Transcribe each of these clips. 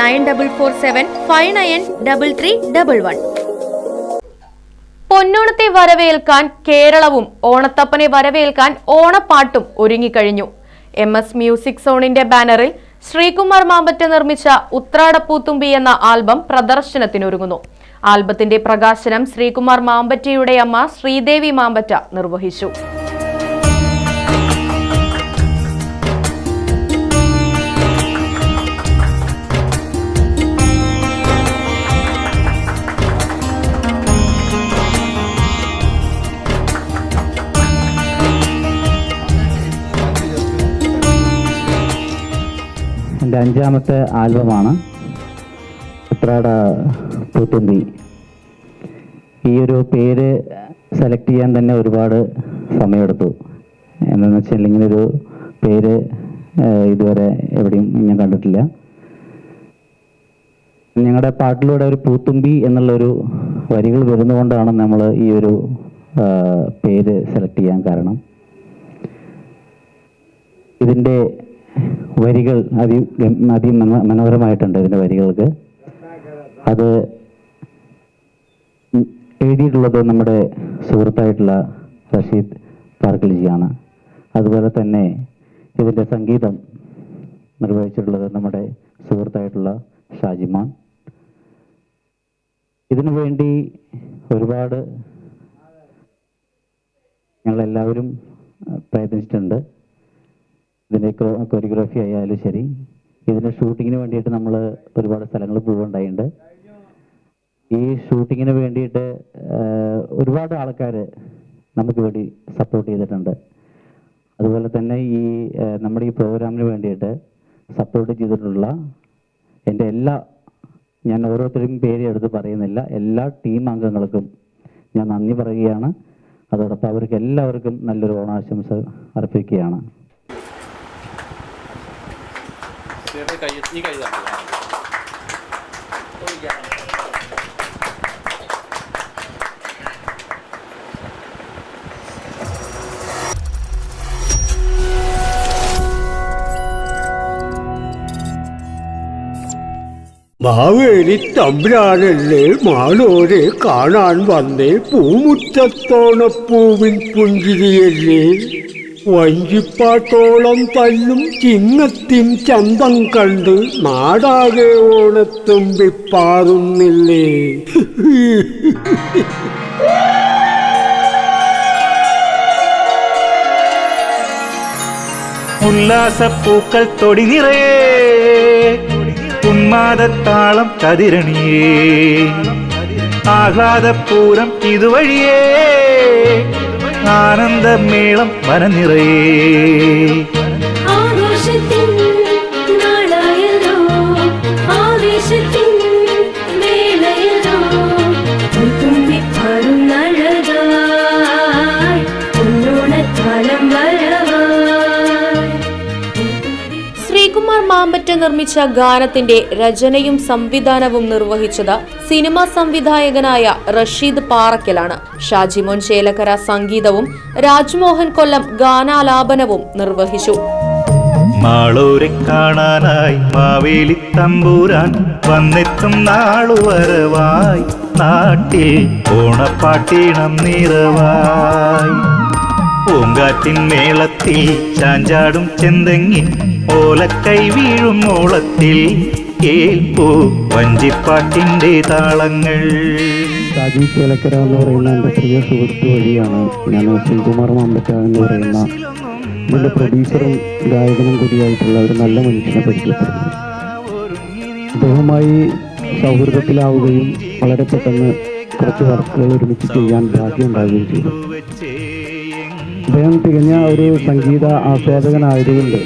nine double four seven five nine double three double one. പൊന്നോണത്തെ വരവേൽക്കാൻ കേരളവും ഓണത്തപ്പനെ വരവേൽക്കാൻ ഓണപ്പാട്ടും ഒരുങ്ങിക്കഴിഞ്ഞു. എം എസ് മ്യൂസിക് സോണിന്റെ ബാനറിൽ ശ്രീകുമാർ മാമ്പറ്റ നിർമ്മിച്ച ഉത്രാടപ്പൂത്തുമ്പി എന്ന ആൽബം പ്രദർശനത്തിനൊരുങ്ങുന്നു. ആൽബത്തിന്റെ പ്രകാശനം ശ്രീകുമാർ മാമ്പറ്റയുടെ അമ്മ ശ്രീദേവി മാമ്പറ്റ നിർവഹിച്ചു. എന്റെ അഞ്ചാമത്തെ ആൽബമാണ് ഉത്രാട പൂത്തുമ്പി ഈ ഒരു പേര് സെലക്ട് ചെയ്യാൻ തന്നെ ഒരുപാട് സമയമെടുത്തു. എന്താണെന്ന് വെച്ചാൽ ഇങ്ങനൊരു പേര് ഇതുവരെ എവിടെയും ഞാൻ കണ്ടിട്ടില്ല. ഞങ്ങളുടെ പാട്ടിലൂടെ ഒരു പൂത്തുമ്പി എന്നുള്ളൊരു വരികൾ വരുന്നതുകൊണ്ടാണ് നമ്മൾ ഈ ഒരു പേര് സെലക്ട് ചെയ്യാൻ കാരണം. ഇതിന്റെ വരികൾ അതി അതി മനോഹരമായിട്ടുണ്ട് ഇതിന്റെ വരികൾക്ക്. അത് എഴുതിയിട്ടുള്ളത് നമ്മുടെ സുഹൃത്തായിട്ടുള്ള റഷീദ് പാർക്കിൽജിയാണ് അതുപോലെ തന്നെ ഇതിന്റെ സംഗീതം നിർവഹിച്ചിട്ടുള്ളത് നമ്മുടെ സുഹൃത്തായിട്ടുള്ള ഷാജിമാൻ. ഇതിനു വേണ്ടി ഒരുപാട് ഞങ്ങളെല്ലാവരും പ്രയത്നിച്ചിട്ടുണ്ട്. ഇതിന്റെ കൊറിയോഗ്രാഫി ആയാലും ശരി. ഇതിന്റെ ഷൂട്ടിങ്ങിന് വേണ്ടിയിട്ട് നമ്മൾ ഒരുപാട് സ്ഥലങ്ങൾ പോവുകയുണ്ടായിട്ടുണ്ട് ഈ ഷൂട്ടിങ്ങിന് വേണ്ടിയിട്ട് ഒരുപാട് ആൾക്കാർ നമുക്ക് വേണ്ടി സപ്പോർട്ട് ചെയ്തിട്ടുണ്ട്. അതുപോലെ തന്നെ ഈ നമ്മുടെ ഈ പ്രോഗ്രാമിന് വേണ്ടിയിട്ട് സപ്പോർട്ട് ചെയ്തിട്ടുള്ള എന്റെ എല്ലാ ഞാൻ ഓരോരുത്തരും പേര് എടുത്ത് പറയുന്നില്ല. എല്ലാ ടീം അംഗങ്ങൾക്കും ഞാൻ നന്ദി പറയുകയാണ്. അതോടൊപ്പം അവർക്ക് എല്ലാവർക്കും നല്ലൊരു ഓണാശംസ അർപ്പിക്കുകയാണ്. ചേട്ടൻ കൈ ഈ കൈ തന്നെ മാവേലി തമ്പുരാനല്ലേ മാളോരെ കാണാൻ വന്നേ പൂമുറ്റത്തോണപ്പൂവിൻ പുഞ്ചിരിയല്ലേ? വഞ്ചിപ്പാട്ടോളം തല്ലും ചിങ്ങത്തിൻ ചന്തം കണ്ട് നാടാകെ ഓണത്തുമ്പിപ്പാറുന്നില്ലേ ഉല്ലാസപ്പൂക്കൾ തൊടി നിറയെ ഉന്മാദത്താളം കതിരണിയേ ആഹ്ലാദപൂരം ഇതുവഴിയേ ஆனந்த மேளம் மனநிறையே ശ്രീകുമാർ നിർമ്മിച്ച ഗാനത്തിന്റെ രചനയും സംവിധാനവും നിർവഹിച്ചത് സിനിമാ സംവിധായകനായ റഷീദ് പാറക്കലാണ്. ഷാജിമോൻ ചേലക്കര സംഗീതവും രാജ്മോഹൻ കൊല്ലം ഗാനാലാപനവും നിർവഹിച്ചു. മാളൂരെ കാണാനായി മാവേലി തമ്പൂരാൻ വന്നെത്തും നാളുവരവായി. നാട്ടിൽ ഓണപ്പാട്ടീണം നിറവായി. പൂങ്കാറ്റിൻ മേളത്തിൽ ചാഞ്ചാടും ചെന്തെങ്ങിൻ ഓലക്കൈ വീഴും ഓളത്തിൽ കേൾപ്പൂ വഞ്ചിപ്പാട്ടിന്റെ താളങ്ങൾ. ഷാജി ചേലക്കര എന്ന് പറയുന്ന എന്റെ പ്രിയ സുഹൃത്ത് വഴിയാണ് ഞാൻ ശ്രീകുമാർ മാമ്പറ്റ എന്ന് പറയുന്ന ഇതിന്റെ പ്രൊഡ്യൂസറും ഗായകനും കൂടിയായിട്ടുള്ള ഒരു നല്ല മനുഷ്യനെ പരിചയപ്പെടുന്നു. അദ്ദേഹവുമായി സൗഹൃദത്തിലാവുകയും വളരെ പെട്ടെന്ന് കുറച്ച് വർക്കുകൾ ഒരുമിച്ച് ചെയ്യാൻ ഭാഗ്യമുണ്ടാവുകയും ചെയ്തു. അദ്ദേഹം തികഞ്ഞ ഒരു സംഗീത ആസ്വാദകനായതുകൊണ്ട്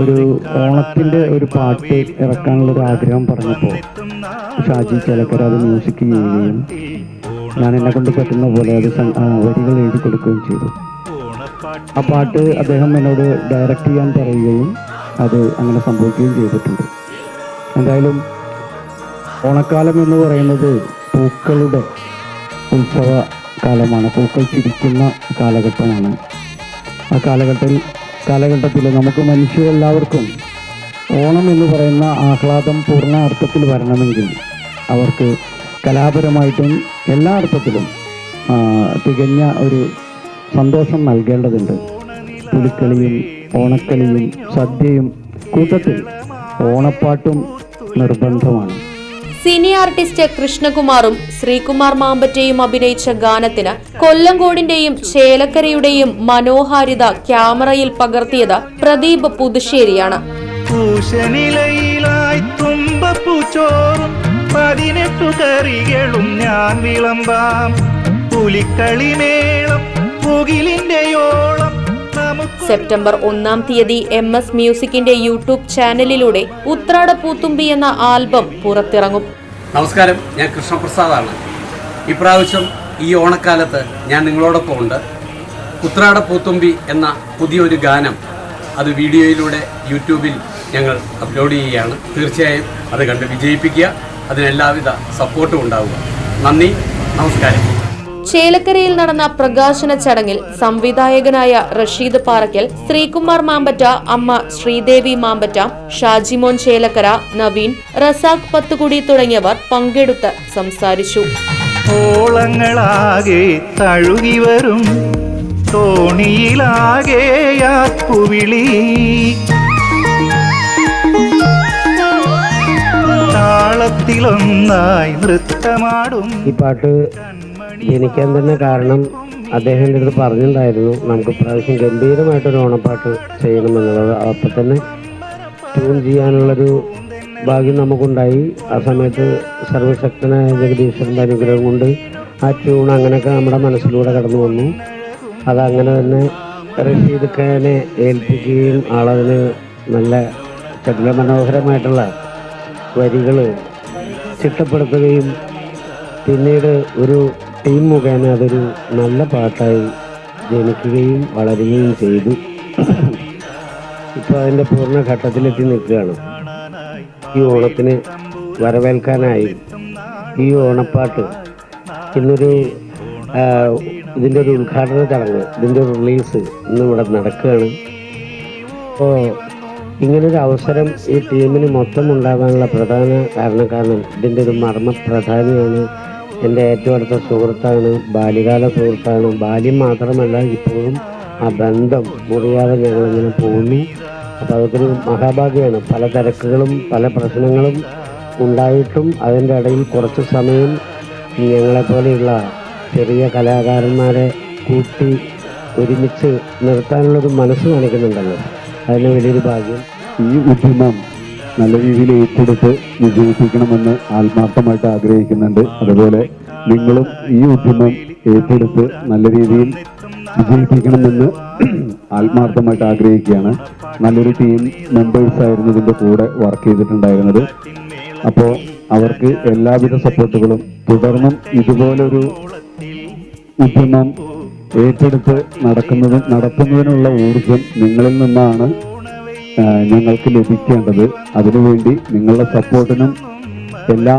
ഒരു ഓണത്തിന്റെ ഒരു പാട്ട് ഇറക്കാനുള്ള ഒരു ആഗ്രഹം പറഞ്ഞപ്പോൾ ഷാജി ചേലക്കര അത് മ്യൂസിക് ചെയ്യുകയും ഞാൻ എന്നെ കൊണ്ട് പറ്റുന്ന പോലെ അത് വരികൾ എഴുതി കൊടുക്കുകയും ചെയ്തു. ആ പാട്ട് അദ്ദേഹം എന്നോട് ഡയറക്റ്റ് ചെയ്യാൻ പറയുകയും അത് അങ്ങനെ സംഭവിക്കുകയും ചെയ്തിട്ടുണ്ട്. എന്തായാലും ഓണക്കാലം എന്ന് പറയുന്നത് പൂക്കളുടെ ഉത്സവ കാലമാണ്. പൂക്കൾ ചിരിക്കുന്ന കാലഘട്ടമാണ്. ആ കാലഘട്ടത്തിൽ കാലഘട്ടത്തിൽ നമുക്ക് മനുഷ്യരെല്ലാവർക്കും ഓണം എന്ന് പറയുന്ന ആഹ്ലാദം പൂർണ അർത്ഥത്തിൽ വരണമെങ്കിൽ അവർക്ക് കലാപരമായിട്ടും എല്ലാ അർത്ഥത്തിലും തികഞ്ഞ ഒരു സന്തോഷം നൽകേണ്ടതുണ്ട്. പുലിക്കളിയും ഓണക്കളിയും സദ്യയും കൂട്ടത്തിൽ ഓണപ്പാട്ടും നിർബന്ധമാണ്. സിനി ആർട്ടിസ്റ്റ് കൃഷ്ണകുമാറും ശ്രീകുമാർ മാമ്പറ്റയും അഭിനയിച്ച ഗാനത്തിന് കൊല്ലങ്കോടിന്റെയും ചേലക്കരയുടെയും മനോഹാരിത ക്യാമറയിൽ പകർത്തിയത് പ്രദീപ് പുതുശ്ശേരിയാണ്. പതിനെട്ടു ഞാൻ വിളമ്പാം. പുലിക്കളിമേളം നമുക്ക് സെപ്റ്റംബർ ഒന്നാം തീയതി എം എസ് മ്യൂസിക്കിന്റെ യൂട്യൂബ് ചാനലിലൂടെ ഉത്രാട പൂത്തുമ്പി എന്ന ആൽബം പുറത്തിറങ്ങും. നമസ്കാരം ഞാൻ കൃഷ്ണപ്രസാദാണ് ഇപ്രാവശ്യം ഈ ഓണക്കാലത്ത് ഞാൻ നിങ്ങളോടൊപ്പം ഉണ്ട്. ഉത്രാട പൂത്തുമ്പി എന്ന പുതിയൊരു ഗാനം അത് വീഡിയോയിലൂടെ യൂട്യൂബിൽ ഞങ്ങൾ അപ്ലോഡ് ചെയ്യുകയാണ്. തീർച്ചയായും അത് കണ്ട് വിജയിപ്പിക്കുക. അതിനെല്ലാവിധ സപ്പോർട്ടും ഉണ്ടാവുക. നന്ദി നമസ്കാരം. ചേലക്കരയിൽ നടന്ന പ്രകാശന ചടങ്ങിൽ സംവിധായകനായ റഷീദ് പാറയ്ക്കൽ ശ്രീകുമാർ മാമ്പറ്റ അമ്മ ശ്രീദേവി മാമ്പറ്റ ഷാജിമോൻ ചേലക്കര നവീൻ റസാഖ് പത്തുകുടി തുടങ്ങിയവർ പങ്കെടുത്ത് സംസാരിച്ചു. ഓളങ്ങളാകെ തഴുകി വരും തോണിയിലാകെ യാക്കുവിളി താളത്തിലൊന്നായി നൃത്തമാടും ഈ പാട്ട് ജനിക്കാൻ തന്നെ കാരണം അദ്ദേഹം എന്റെ അടുത്ത് പറഞ്ഞിട്ടുണ്ടായിരുന്നു നമുക്ക് പ്രാവശ്യം ഗംഭീരമായിട്ടൊരു ഓണപ്പാട്ട് ചെയ്യണമെന്നുള്ളത്. അപ്പം തന്നെ ട്യൂൺ ചെയ്യാനുള്ളൊരു ഭാഗ്യം നമുക്കുണ്ടായി. ആ സമയത്ത് സർവശക്തനായ ജഗദീശ്വരന്റെ അനുഗ്രഹം കൊണ്ട് ആ ട്യൂൺ അങ്ങനെയൊക്കെ നമ്മുടെ മനസ്സിലൂടെ കടന്നു വന്നു. അതങ്ങനെ തന്നെ റഷീദ് ഖാനെ ഏൽപ്പിക്കുകയും ആളതിന് നല്ല ചടുല മനോഹരമായിട്ടുള്ള വരികൾ ചിട്ടപ്പെടുത്തുകയും പിന്നീട് ഒരു ടീം മുഖേന അതൊരു നല്ല പാട്ടായി ജനിക്കുകയും വളരുകയും ചെയ്തു. ഇപ്പോൾ അതിന്റെ പൂർണ ഘട്ടത്തിലെത്തി നിൽക്കുകയാണ്. ഈ ഓണത്തിന് വരവേൽക്കാനായി ഈ ഓണപ്പാട്ട് ഇന്നൊരു ഇതിന്റെ ഒരു ഉദ്ഘാടന ചടങ്ങ് ഇതിന്റെ ഒരു റിലീസ് ഇന്ന് ഇവിടെ നടക്കുകയാണ്. അപ്പോൾ ഇങ്ങനൊരു അവസരം ഈ ടീമിന് മൊത്തം ഉണ്ടാകാനുള്ള പ്രധാന കാരണക്കാരൻ ഇതിന്റെ ഒരു മർമ്മ പ്രധാനിയാണ് എന്റെ ഏറ്റവും അടുത്ത സുഹൃത്താണ് ബാല്യകാല സുഹൃത്താണ്. ബാല്യം മാത്രമല്ല ഇപ്പോഴും ആ ബന്ധം മുറിയാതെ ഞങ്ങളിങ്ങനെ പോകുന്നു അപ്പോൾ അതൊക്കെ മഹാഭാഗ്യമാണ്. പല തിരക്കുകളും പല പ്രശ്നങ്ങളും ഉണ്ടായിട്ടും അതിന്റെ ഇടയിൽ കുറച്ച് സമയം ഞങ്ങളെപ്പോലെയുള്ള ചെറിയ കലാകാരന്മാരെ കൂട്ടി ഒരുമിച്ച് നിർത്താനുള്ളൊരു മനസ്സ് കാണിക്കുന്നുണ്ടല്ലോ. അതിന് വലിയൊരു ഭാഗ്യം. ഈ ഉദ്യമം നല്ല രീതിയിൽ ഏറ്റെടുത്ത് വിജയിപ്പിക്കണമെന്ന് ആത്മാർത്ഥമായിട്ട് ആഗ്രഹിക്കുന്നുണ്ട്. അതുപോലെ നിങ്ങളും ഈ ഉദ്യമം ഏറ്റെടുത്ത് നല്ല രീതിയിൽ വിജയിപ്പിക്കണമെന്ന് ആത്മാർത്ഥമായിട്ട് ആഗ്രഹിക്കുകയാണ്. നല്ലൊരു ടീം മെമ്പേഴ്സ് ആയിരുന്നു ഇതിന്റെ കൂടെ വർക്ക് ചെയ്തിട്ടുണ്ടായിരുന്നത്. അപ്പോൾ അവർക്ക് എല്ലാവിധ സപ്പോർട്ടുകളും തുടർന്നും ഇതുപോലൊരു ഉദ്യമം ഏറ്റെടുത്ത് നടക്കുന്നത് നടത്തുന്നതിനുള്ള ഊർജം നിങ്ങളിൽ നിന്നാണ് ഞങ്ങൾക്ക് ലഭിക്കേണ്ടത്. അതിനുവേണ്ടി നിങ്ങളുടെ സപ്പോർട്ടിനും എല്ലാ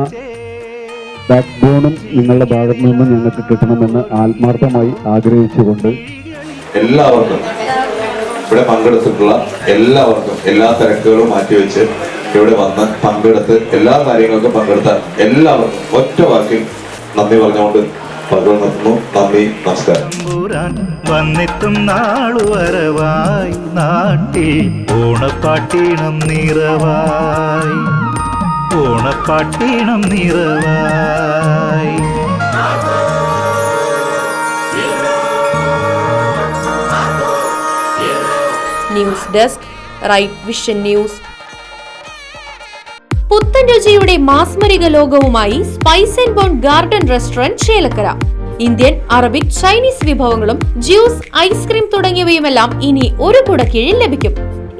ബാക്ക് ബോണും നിങ്ങളുടെ ഭാഗത്തു നിന്നും ഞങ്ങൾക്ക് കിട്ടണമെന്ന് ആത്മാർത്ഥമായി ആഗ്രഹിച്ചുകൊണ്ട് എല്ലാവർക്കും ഇവിടെ പങ്കെടുത്തിട്ടുള്ള എല്ലാവർക്കും എല്ലാ തിരക്കുകളും മാറ്റിവെച്ച് ഇവിടെ വന്ന് പങ്കെടുത്ത് എല്ലാ കാര്യങ്ങൾക്കും പങ്കെടുത്ത എല്ലാവർക്കും ഒറ്റ വാക്കിൽ നന്ദി പറഞ്ഞുകൊണ്ട് പങ്കെടു നിർത്തുന്നു. നന്ദി നമസ്കാരം. വന്നെത്തും നാളു വരവായി നാട്ടിൽ ഓണപ്പാട്ടീണം നിറവായി. ഓണപ്പാട്ടീണം നിറവായി. News desk Right Vision news പുത്തൻ രുചിയുടെ മാസ്മരിക ലോകവുമായി spice and bone garden restaurant Chelakkara Indian Arabic Chinese വിഭവങ്ങളും ജ്യൂസ് ഐസ്ക്രീം തുടങ്ങിയവയുമെല്ലാം ഇനി ഒരു കുടക്കീഴിൽ ലഭിക്കും.